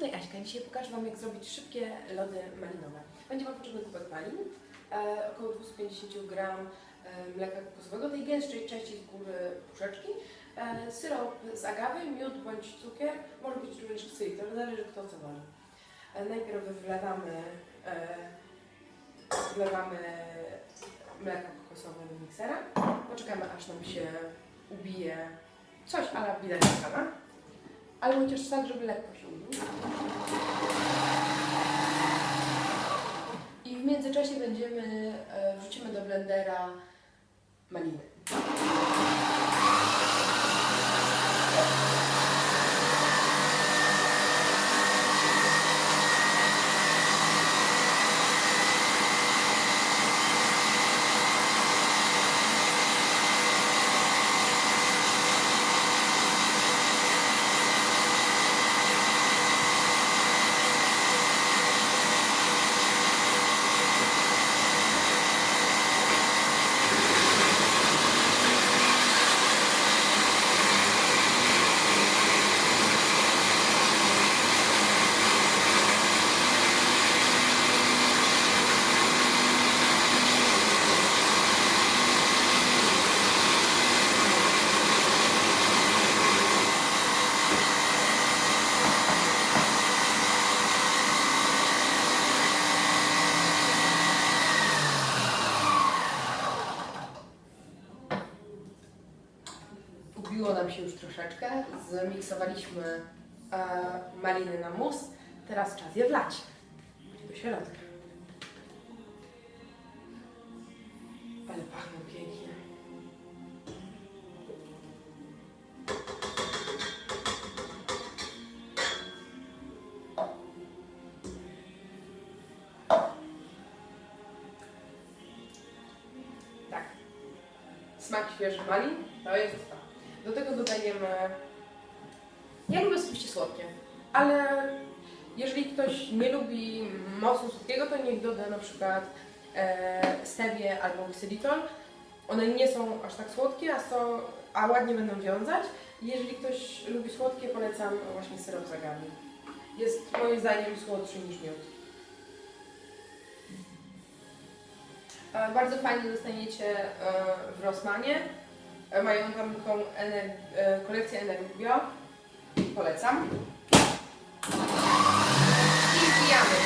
tutaj Aśka. Dzisiaj pokażę Wam, jak zrobić szybkie lody malinowe. Będzie Wam potrzebny kubek malin, e, około 250 g e, mleka kokosowego, tej gęstszej części z góry puszeczki, e, syrop z agawy, miód bądź cukier, może być również to zależy kto co woli. Najpierw wlewamy, wlewamy mleko kokosowe do miksera, poczekamy aż nam się ubije coś ala widać ale chociaż tak, żeby lekko się ubił. I w międzyczasie będziemy, e, wrzucimy do blendera maliny. Ubiło nam się już troszeczkę, zmiksowaliśmy e, maliny na mus. Teraz czas je wlać do środka. Ale pachną pięknie. Tak. Smak świeżych malin to jest. Do tego dodajemy. Ja lubię oczywiście słodkie, ale jeżeli ktoś nie lubi mocno słodkiego, to niech doda na przykład e, stewię albo ksylitol. One nie są aż tak słodkie, a, są, a ładnie będą wiązać. Jeżeli ktoś lubi słodkie, polecam właśnie syrop z agawy. Jest moim zdaniem słodszy niż miód. E, Bardzo fajnie dostaniecie e, w Rossmanie. E, Mają tam taką ener- e, kolekcję Energio. Polecam. I wbijamy.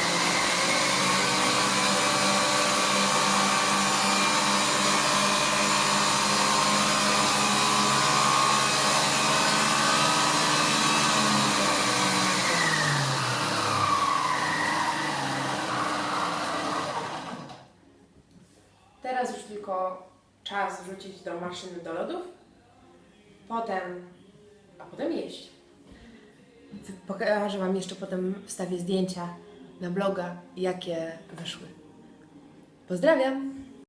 Teraz już tylko czas wrzucić do maszyny do lodów. Potem, a potem jeść. Pokażę Wam jeszcze potem wstawię zdjęcia na bloga, jakie wyszły. Pozdrawiam!